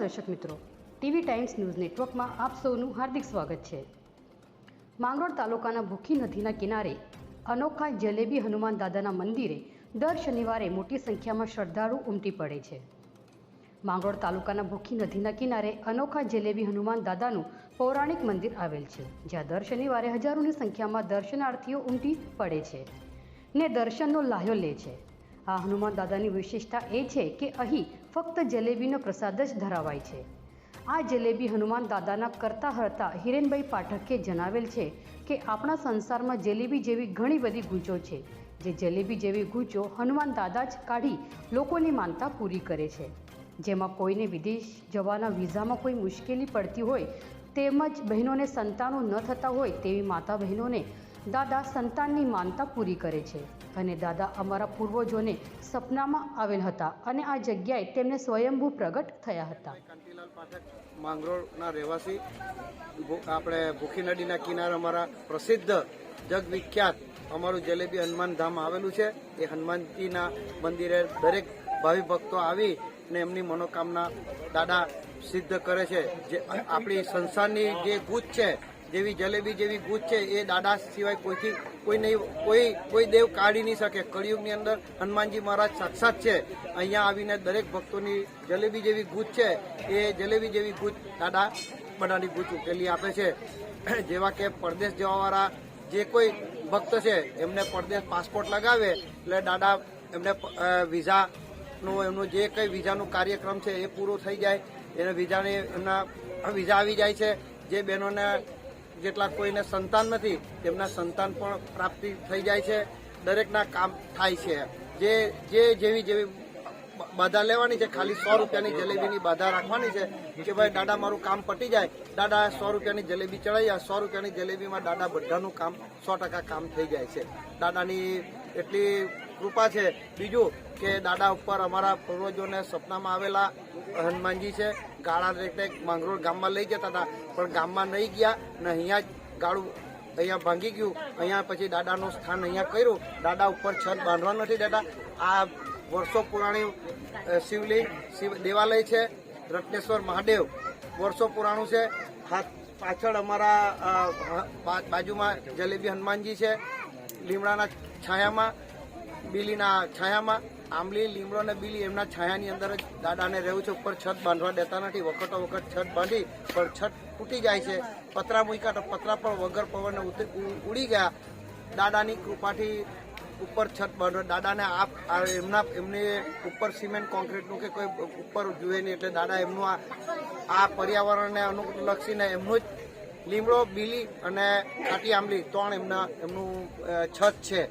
દર્શક મિત્રો, TV times news નેટવર્કમાં આપ સૌનું હાર્દિક સ્વાગત છે. માંગરોળ તાલુકાના ભૂખી નદીના કિનારે અનોખા જલેબી હનુમાન દાદાના મંદિરે દર શનિવારે મોટી સંખ્યામાં શ્રદ્ધાળુ ઉમટી પડે છે. માંગરોળ તાલુકાના ભૂખી નદીના કિનારે અનોખા જલેબી હનુમાન દાદાનું પૌરાણિક મંદિર આવેલ છે, જ્યાં દર શનિવારે હજારોની સંખ્યામાં દર્શનાર્થીઓ ઉમટી પડે છે ને દર્શનનો લાહ્યો લે છે. આ હનુમાન દાદાની વિશેષતા એ છે કે અહીં ફક્ત જલેબીનો પ્રસાદ જ ધરાવાય છે. આ જલેબી હનુમાન દાદાના કરતા હરતા હિરેનભાઈ પાઠકે જણાવેલ છે કે આપણા સંસારમાં જલેબી જેવી ઘણી બધી ગૂંચો છે. જે જલેબી જેવી ગૂંચો હનુમાન દાદા જ કાઢી લોકોની માનતા પૂરી કરે છે. જેમાં કોઈને વિદેશ જવાના વિઝામાં કોઈ મુશ્કેલી પડતી હોય, તેમજ બહેનોને સંતાનો ન થતા હોય તેવી માતા બહેનોને દાદા સંતાનની માનતા પૂરી કરે છે અને દાદા અમારા પૂર્વજોને સપનામાં આવેલ હતા અને આ જગ્યાએ તેમને સ્વયંભૂ પ્રગટ થયા હતા. કાંતિલાલ પાઠક, માંગરોળના રહેવાસી આપણે ભૂખી નદીના કિનારે અમારા પ્રસિદ્ધ જગવિખ્યાત અમારું જલેબી હનુમાન ધામ આવેલું છે. એ હનુમાનજીના મંદિરે દરેક ભાવિ ભક્તો આવી ને એમની મનોકામના દાદા સિદ્ધ કરે છે. જે આપણી સંસારની જે ગૂંચ છે જેવી જલેબી જેવી ગુજ છે, એ દાદા સિવાય કોઈથી, કોઈ નહીં, કોઈ કોઈ દેવ કાઢી નહીં શકે. કળિયુગની અંદર હનુમાનજી મહારાજ સાક્ષાત છે. અહીંયા આવીને દરેક ભક્તોની જલેબી જેવી ગૂંચ છે, એ જલેબી જેવી ગુજ દાદા બધાની ગુજ ઉકેલી આપે છે. જેવા કે પરદેશ જવાવાળા જે કોઈ ભક્ત છે, એમને પરદેશ પાસપોર્ટ લગાવે, એટલે દાદા એમને વિઝાનું, એમનું જે કંઈ વિઝાનું કાર્યક્રમ છે, એ પૂરો થઈ જાય. એને વિઝાને, એમના વિઝા આવી જાય છે. જે બહેનોને જેટલા કોઈને સંતાન નથી, તેમના સંતાન પણ પ્રાપ્તિ થઈ જાય છે, દરેકના કામ થાય છે. જે જે જેવી જેવી બાધા લેવાની છે, ખાલી સો રૂપિયાની જલેબીની બાધા રાખવાની છે, કે ભાઈ, દાદા, મારું કામ પટી જાય. દાદા, સો રૂપિયાની જલેબી જાય સો રૂપિયાની જલેબીમાં દાદા બધાનું કામ સો ટકા કામ થઈ જાય છે. દાદાની એટલી કૃપા છે. બીજું કે દાદા ઉપર અમારા પૂર્વજોને સપનામાં આવેલા હનુમાનજી છે. ગાળા રીતે માંગરોળ ગામમાં લઈ જતા હતા, પણ ગામમાં નહીં ગયા ને અહીંયા જ ગાળું અહીંયા ભાંગી ગયું. અહીંયા પછી દાદાનું સ્થાન અહીંયા કર્યું. દાદા ઉપર છત બાંધવા નથી દેતા. આ વર્ષો પુરાણી શિવલિંગ, શિવ દેવાલય છે. રત્નેશ્વર મહાદેવ વર્ષો પુરાણું છે. હાથ પાછળ અમારા બાજુમાં જલેબી હનુમાનજી છે. લીમડાના છાયામાં બીલીના છાયામાં આંબલી, લીમડો અને બીલી એમના છાયાની અંદર જ દાદાને રહેવું છે. ઉપર છત બાંધવા દેતા નથી. વખતો વખત છત બાંધી, પણ છત તૂટી જાય છે. પતરા મૂક્યા તો પતરા પણ વગર પવને ઉડી ગયા. દાદાની કૃપાથી ઉપર છત બાંધો દાદાને આપ એમના, એમને ઉપર સિમેન્ટ, કોન્ક્રીટનું કે કોઈ ઉપર જુએ નહીં એટલે દાદા એમનું આ આ પર્યાવરણને અનુલક્ષીને એમનું જ લીમડો, બીલી અને કાટી આંબલી ત્રણ એમના, એમનું છત છે.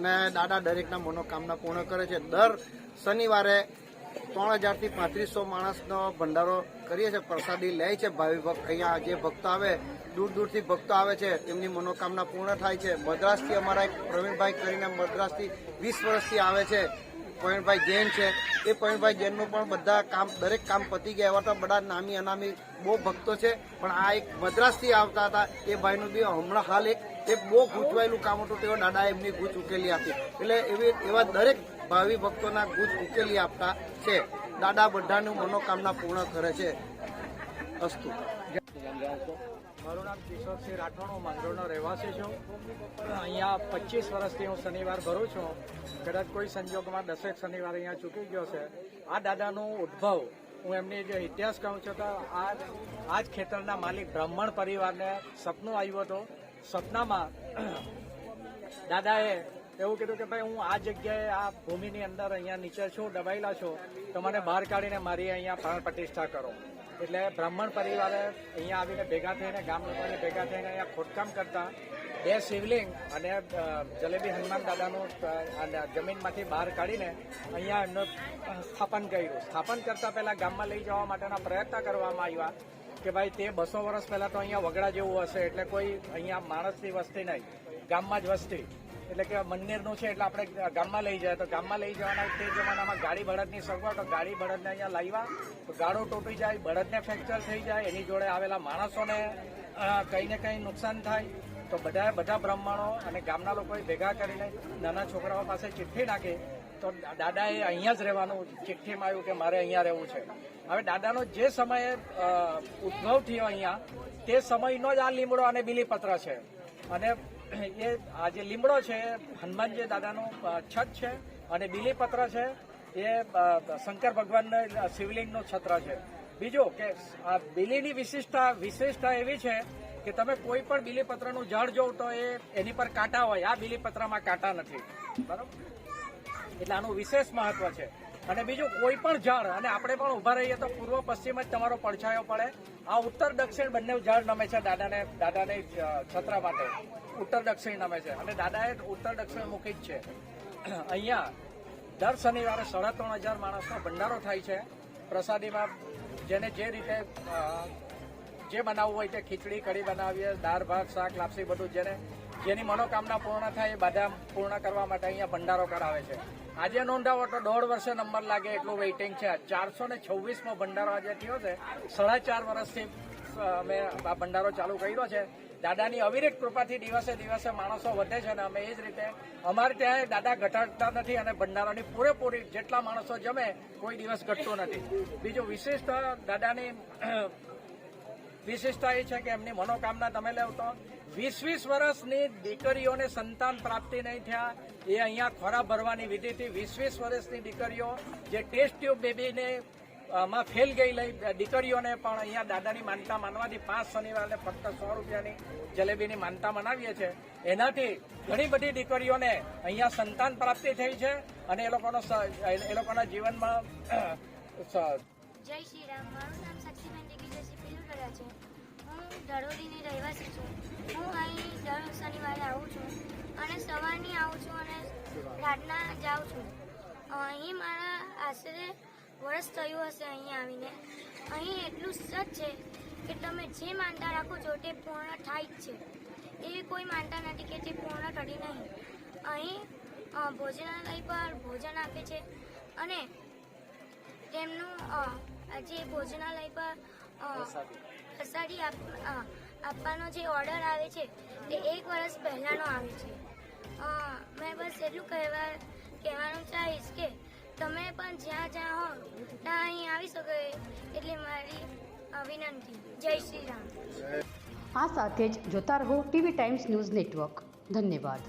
ને દાદા દરેકના મનોકામના પૂર્ણ કરે છે. દર શનિવારે ત્રણ હજારથી પાંત્રીસો માણસનો ભંડારો કરીએ છીએ. પ્રસાદી લે છે. ભાવિ ભક્ત અહીંયા જે ભક્તો આવે, દૂર દૂરથી ભક્તો આવે છે, તેમની મનોકામના પૂર્ણ થાય છે. મદ્રાસથી અમારા એક પ્રવીણભાઈ કરીને મદ્રાસથી વીસ વર્ષથી આવે છે. પ્રવીણભાઈ જૈન છે. એ પ્રવીણભાઈ જૈનનું પણ બધા કામ, દરેક કામ પતી ગયા એવા તો બધા નામી અનામી બહુ ભક્તો છે. પણ આ એક મદ્રાસથી આવતા હતા. એ ભાઈનું બી હમણાં હાલ એક એ બહુ ગૂંચવાયેલું કામ હતું. તેઓ દાદા એમની ગૂંચ ઉકેલી આપી. એટલે એવી, એવા દરેક ભાવિ ભક્તોના ગૂંચ ઉકેલી આપતા છે. દાદા બધાનું મનોકામના પૂર્ણ કરે છે. અસ્તુ. મારું નામ કિશોરસિંહ રાઠોડ, હું માંગરોળનો રહેવાસી છું. અહીંયા પચીસ વર્ષથી હું શનિવાર ભરું છું. કદાચ કોઈ સંજોગમાં દસેક શનિવાર અહીંયા ચૂકી ગયો છે. આ દાદાનો ઉદ્ભવ હું એમની જે ઇતિહાસ કહું છું તો આ આ જ ખેતરના માલિક બ્રાહ્મણ પરિવારને સપનું આવ્યું હતું. સપનામાં દાદાએ એવું કીધું કે ભાઈ હું આ જગ્યાએ આ ભૂમિની અંદર અહીંયા નીચે છું, દબાયેલા છું, તો મને બહાર કાઢીને મારી અહીંયા પ્રાણ પ્રતિષ્ઠા કરો. એટલે બ્રાહ્મણ પરિવારે અહીંયા આવીને ભેગા થઈને, ગામ લોકોને ભેગા થઈને અહીંયા ખોદકામ કરતા બે શિવલિંગ અને જલેબી હનુમાન દાદાનું જમીનમાંથી બહાર કાઢીને અહીંયા એમનું સ્થાપન કર્યું. સ્થાપન કરતા પહેલા ગામમાં લઈ જવા માટેના પ્રયત્ન કરવામાં આવ્યા કે ભાઈ તે બસો વર્ષ પહેલા તો અહીંયા વગડા જેવું હશે, એટલે કોઈ અહીંયા માણસની વસ્તી નહીં, ગામમાં જ વસ્તી. એટલે કે મંદિરનું છે એટલે આપણે ગામમાં લઈ જાય. તો ગામમાં લઈ જવાના તે જમાનામાં ગાડી બળદની સગવડ તો ગાડી બળદને અહીંયા લાવ્યા. તો ગાડો તૂટી જાય બળદને ફ્રેક્ચર થઈ જાય, એની જોડે આવેલા માણસોને કંઈ ને કંઈ નુકસાન થાય. તો બધા બધા બ્રાહ્મણો અને ગામના લોકોએ ભેગા કરીને નાના છોકરાઓ પાસે ચિઠ્ઠી નાખી. તો દાદાએ અહીંયા જ રહેવાનું, ચિઠ્ઠીમાં આવ્યું કે મારે અહીંયા રહેવું છે. હવે દાદાનો જે સમયે ઉદ્ભવ થયો અહીંયા, તે સમયનો જ આ લીમડો અને બિલીપત્ર છે. અને એ આ જે લીમડો છે હનુમાનજી દાદાનું છત છે અને બિલીપત્ર છે, એ શંકર ભગવાનના શિવલિંગનું છત્ર છે. બીજું કે આ બિલીની વિશિષ્ટતા, વિશેષતા એવી છે કે તમે કોઈ પણ બિલીપત્રનું ઝાડ જોવ તો એ એની પર કાંટા હોય. આ બિલીપત્રમાં કાંટા નથી. બરાબર? એટલે આનું વિશેષ મહત્વ છે. અને બીજું કોઈ પણ ઝાડ, અને આપણે પણ ઊભા રહીએ તો પૂર્વ પશ્ચિમ જ તમારો પડછાયો પડે. આ ઉત્તર દક્ષિણ બંને ઝાડ નમે છે દાદાને દાદાને છત્ર માટે. ઉત્તર દક્ષિણ નમે છે. અને દાદાએ ઉત્તર દક્ષિણ મુખી જ છે. અહીંયા દર શનિવારે સાડા ત્રણ હજાર માણસનો ભંડારો થાય છે. પ્રસાદીમાં જેને જે રીતે જે બનાવવું હોય તે ખીચડી, કઢી બનાવીએ, દાળ, ભાત, શાક, લાપસી બધું જેને, જેની મનોકામના પૂર્ણ થાય એ બધા પૂર્ણ કરવા માટે અહીંયા ભંડારો કરાવે છે. આજે નોંધાવો તો દોઢ વર્ષે નંબર લાગે એટલું વેઇટિંગ છે. ચારસો ને છવ્વીસમાં ભંડારો આજે થયો છે. સાડા ચાર વર્ષથી અમે આ ભંડારો ચાલુ કર્યો છે. દાદાની અવિરત કૃપાથી દિવસે દિવસે માણસો વધે છે અને અમે એ જ રીતે, અમારે ત્યાં દાદા ઘટાડતા નથી અને ભંડારાની પૂરેપૂરી જેટલા માણસો જમે, કોઈ દિવસ ઘટતું નથી. બીજું વિશિષ્ટ દાદાની વિશેષતા એ છે કે એમની મનોકામના તમે લેવ તો વીસ વીસ વર્ષની દીકરીઓને સંતાન પ્રાપ્તિ નહીં થયા, એ અહીંયા ખોરા ભરવાની વિધિથી વીસ વીસ વર્ષની દીકરીઓ જે ટેસ્ટ ટ્યુબ બેબીને માં ફેલ લઈ દીકરીઓને પણ અહીંયા દાદાની માનતા માનવાથી પાંચ શનિવારે ફક્ત સો રૂપિયાની જલેબીની માનતા મનાવીએ છીએ એનાથી ઘણી બધી દીકરીઓને અહીંયા સંતાન પ્રાપ્તિ થઈ છે અને એ લોકોનો એ લોકોના જીવનમાં જય શ્રી રામ. હું રહેવાસી છું. હું અહીં દર શનિવારે આવું છું અને સવારની આવું છું અને રાતના જાઉં છું. અહીં મારા આશરે વર્ષ થયું હશે અહીં આવીને. અહીં એટલું સચ છે કે તમે જે માનતા રાખો છો તે પૂર્ણ થાય જ છે. એવી કોઈ માનતા નથી કે જે પૂર્ણ કરી નહીં. અહીં ભોજનાલય પર ભોજન આપે છે અને તેમનું જે ભોજનાલય પર પ્રસાદી. આપ- આપવાનો જે ઓર્ડર આવે છે તે એક વર્ષ પહેલાંનો આવે છે. મેં બસ એટલું કહેવા કહેવાનું ચાહીશ કે તમે પણ જ્યાં જ્યાં હો ત્યાં અહીં આવી શકો એટલે મારી વિનંતી જય શ્રી રામ. આ સાથે જ જોતા રહો ટીવી ટાઈમ્સ ન્યૂઝ નેટવર્ક. ધન્યવાદ.